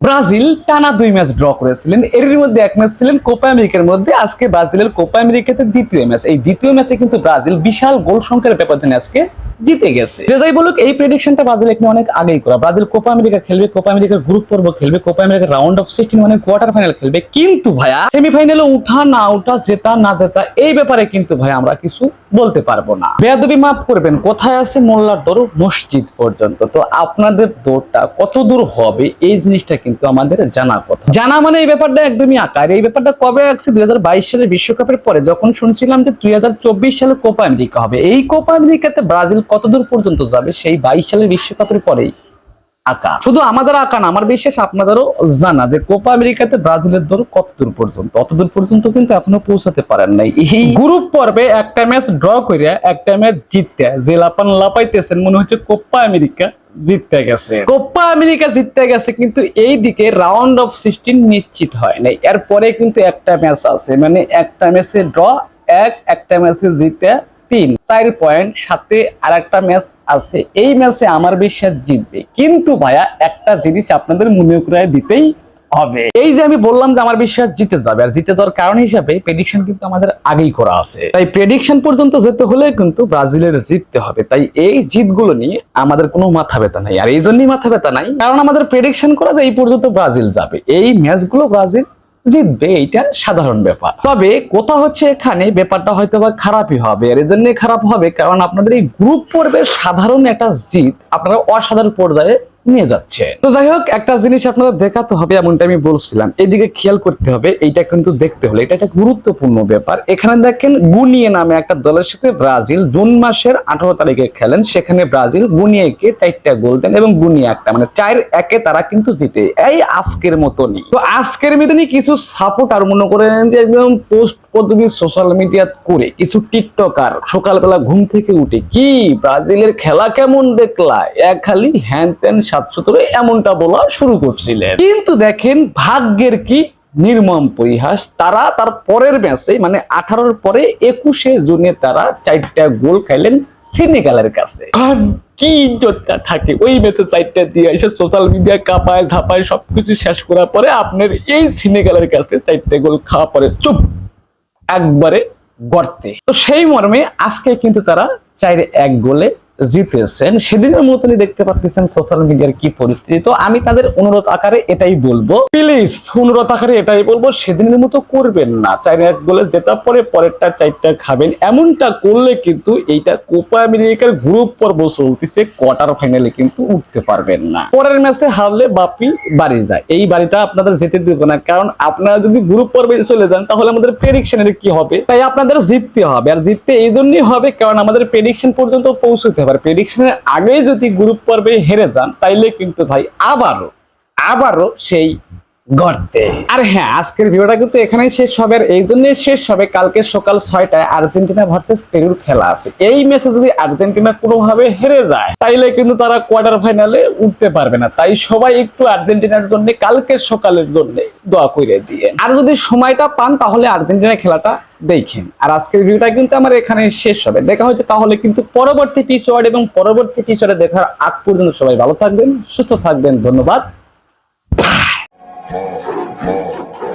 Brazil টানা দুই match draw করেছিলেন। এর মধ্যে এক ম্যাচ ছিলেন কোপা আমেরিকার মধ্যে। আজকে ব্রাজিলের কোপা আমেরিকাতে দ্বিতীয় ম্যাচ। এই দ্বিতীয় ম্যাচে কিন্তু ব্রাজিল বিশাল গোল সংখ্যার ব্যবধানে আজকে জিতে গেছে। যে যাই বলুক, এই প্রেডিকশনটা ব্রাজিল এখানে অনেক আগেই করা। ব্রাজিল কোপা আমেরিকা খেলবে, কোপা আমেরিকার গ্রুপ পর্ব খেলবে, কোপা আমেরিকার রাউন্ড অফ সিক্সটিন মানে কোয়ার্টার ফাইনাল খেলবে। কিন্তু ভাইয়া সেমিফাইনালে উঠা না উঠা, জেতা না জেতা, এই ব্যাপারে কিন্তু ভাই আমরা কিছু বলতে পারব না। বেয়াদবি মাফ করবেন, কোথায় আছে মোল্লার দৌড়? মসজিদ পর্যন্ত। তো আপনাদের দৌড়টা কত দূর হবে, এই জিনিসটা কিন্তু আমাদের জানা কথা। জানা মানে এই ব্যাপারটা একদমই আকার এই ব্যাপারটা কবে আসছে দুই হাজার বাইশ সালের বিশ্বকাপের পরে, যখন শুনছিলাম যে দুই হাজার চব্বিশ সালে কোপা আমেরিকা হবে। এই কোপা আমেরিকাতে ব্রাজিল কতদূর পর্যন্ত যাবে? সেই বাইশ সালের বিশ্বকাপের পরেই আঁকা। শুধু আমাদের আঁকা না, আমার বিশ্বাস আপনাদেরও জানা যে কোপা আমেরিকাতে ব্রাজিলের দৌড় কত দূর পর্যন্ত, অতদূর পর্যন্ত কিন্তু এখনও পৌঁছাতে পারেন নাই। এই গ্রুপ পর্বে একটা ম্যাচ ড্র করিয়া একটা ম্যাচ জিততে যে লাপান লাপাইতেছেন, মনে হচ্ছে কোপা আমেরিকা জিততে গেছে। কোপা আমেরিকা জিততে গেছে, কিন্তু এই দিকে রাউন্ড অফ সিক্সটিন নিশ্চিত হয় নাই। এরপরে কিন্তু একটা ম্যাচ আছে মানে একটা ম্যাচে ড্র, এক, একটা ম্যাচে জিতে তিন, চার পয়েন্ট সাথে আর একটা ম্যাচ আছে। এই ম্যাচে আমার বিশ্বাস জিতবে। কিন্তু ভাইয়া, একটা জিনিস আপনাদের মনে করে দিতেই হবে। এই যে আমি বললাম যে আমার বিশ্বাস জিতে যাবে, আর জিতে যাওয়ার কারণ হিসাবে প্রেডিকশন কিন্তু আমাদের আগেই করা আছে। তাই প্রেডিকশন পর্যন্ত যেতে হলে কিন্তু ব্রাজিলের জিততে হবে। তাই এই জিতগুলো নিয়ে আমাদের কোনো মাথা ব্যথা নাই। আর এই জন্যই মাথা ব্যথা নাই। কারণ আমাদের প্রেডিকশন করা যে এই পর্যন্ত ব্রাজিল যাবে। এই ম্যাচগুলো ব্রাজিল জিতবে এইটা সাধারণ ব্যাপার। তবে কোথা হচ্ছে এখানে ব্যাপারটা হয়তো বা খারাপই হবে। এর জন্য খারাপ হবে কারণ আপনাদের এই গ্রুপ পর্বের সাধারণ একটা জিত আপনারা অসাধারণ পর্যায়ে নিয়ে যাচ্ছে। তো যাই হোক, একটা জিনিস আপনাদের দেখাতে হবে, এমনটা আমি বলছিলাম। এদিকে খেয়াল করতে হবে, এইটা কিন্তু দেখতে হলে, এটা একটা গুরুত্বপূর্ণ ব্যাপার। এখানে দেখেন গুনিয়ে নামে একটা দলের সাথে ব্রাজিল, জুন মাসের আঠারো তারিখে খেলেন। সেখানে ব্রাজিল গুনিয়েকে চারটা গোল দেন এবং গুনিয়ে একটা মানে চার একে তারা কিন্তু জিতে। এই আজকের মতনই। তো আজকের মতনই কিছু সাপোর্ট আর মনে করেন যে একদম পোস্ট পদ্ধতি সোশ্যাল মিডিয়া করে কিছু টিকটকার সকালবেলা ঘুম থেকে উঠে কি ব্রাজিলের খেলা কেমন দেখলা? এক খালি হ্যান ত্যান সাতশতরে এমনটা বলা শুরু করছিলেন। কিন্তু দেখেন ভাগ্যের কি নির্মম পরিহাস, তারা তার পরের ম্যাচে মানে আঠারোর পরে একুশে জুনে তারা চারটা গোল খাইলেন সেনেগালের কাছে। কি ইজ্জতটা থাকে, ওই ম্যাচে চারটা দিয়ে এসে সোশ্যাল মিডিয়া কাপায় ধাপায় সবকিছু শেষ করার পরে আপনার এই সিনেগালের কাছে চারটা গোল খাওয়া পরে চুপ। একবারে গর্তে। তো সেই মর্মে আজকে কিন্তু তারা চাইরে এক গোলে জিতেছেন সেদিনের মতনই দেখতে পাচ্ছেন সোশ্যাল মিডিয়ার কি পরিস্থিতি। তো আমি তাদের অনুরোধ আকারে এটাই বলব। প্লিজ অনুরোধ আকারে এটাই বলব, সেদিনের মতো করবেন না। এক গোলে জেতা পরে পরেরটা চারটা খাবেন। এমনটা করলে কিন্তু এইটা কোপা আমেরিকার গ্রুপ পর্ব চলতেছে কোয়ার্টার ফাইনালে কিন্তু উঠতে পারবেন না। পরের ম্যাচে হারলে বাপি বাড়ি যায়। এই বাড়িটা আপনাদের যেতে দেবো না। কারণ আপনারা যদি গ্রুপ পর্বে চলে যান, তাহলে আমাদের প্রেডিকশনের কি হবে? তাই আপনাদের জিততে হবে। আর জিততে এই জন্যই হবে, কারণ আমাদের প্রেডিকশন পর্যন্ত পৌঁছতে হবে। আর প্রেডিকশনের আগে যদি গ্রুপ পর্বে হেরে যান তাইলে কিন্তু ভাই আবারও আবারও সেই গর্তে। আর হ্যাঁ আজকের ভিডিওটা কিন্তু এখানেই শেষ হবে আর এই জন্যই শেষ হবে। কালকে সকাল ছয়টায় আর্জেন্টিনা ভার্সেস পেরুর খেলা আছে। এই ম্যাচে যদি আর্জেন্টিনা কোনোভাবে হেরে যায়, তাইলে কিন্তু তারা কোয়ার্টার ফাইনালে উঠতে পারবে না। তাই সবাই একটু আর্জেন্টিনার জন্য কালকে সকালের জন্য দোয়া করে দিয়ে। আর যদি সময়টা পান, তাহলে আর্জেন্টিনা খেলাটা দেখেন। আর আজকের ভিডিওটা কিন্তু আমার এখানে শেষ হবে। দেখা হচ্ছে তাহলে কিন্তু পরবর্তী এপিসোড এবং পরবর্তী এপিসোডে দেখার আগ পর্যন্ত সবাই ভালো থাকবেন, সুস্থ থাকবেন। ধন্যবাদ। more.